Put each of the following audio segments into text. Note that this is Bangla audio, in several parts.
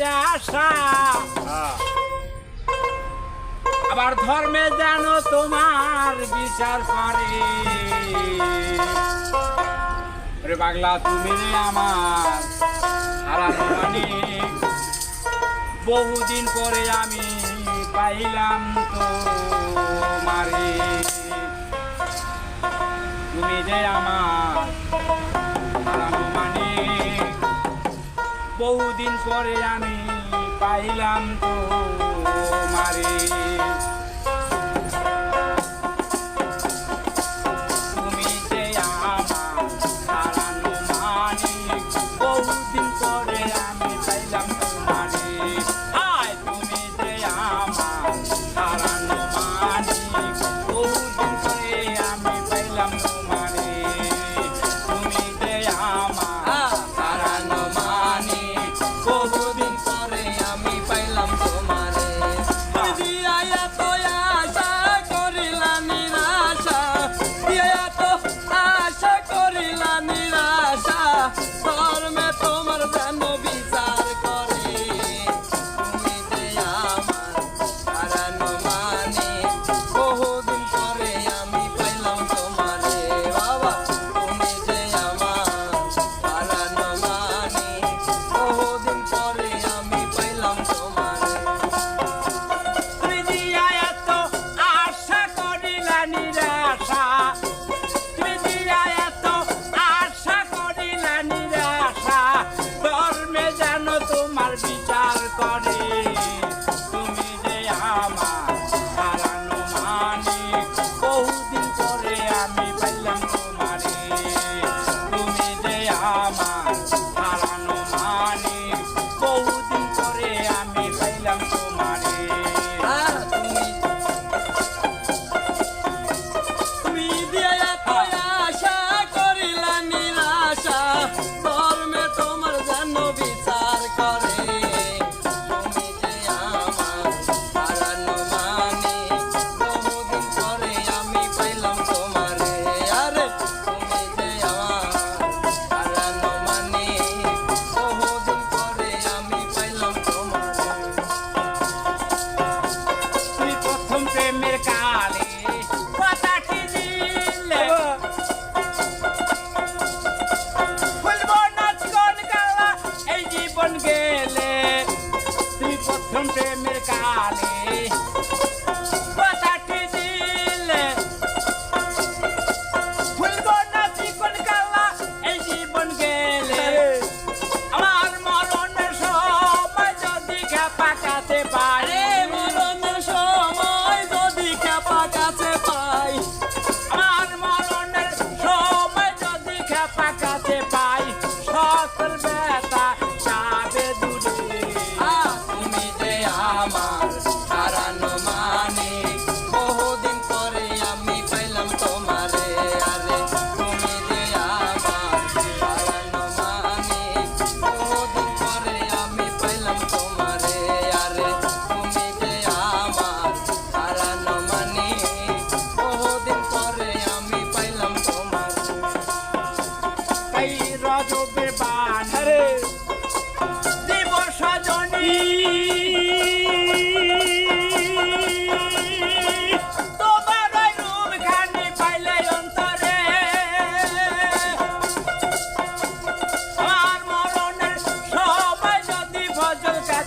ফিরে আসা। আবার ধর্মে যেন তোমার বিচার করে। বাংলা, তুমি আমার বহুদিন পরে আমি পাইলাম তোমারে। তুমি যে আমার বহুদিন পরে আমি পাইলাম তো মারি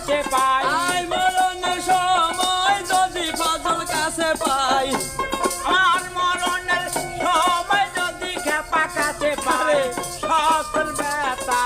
কাছে পাই। আই মরণের সময় যদি ফজল কাছে পাই। আর মরণের সময় যদি খেপা কাছে পাই। সকল ব্যথা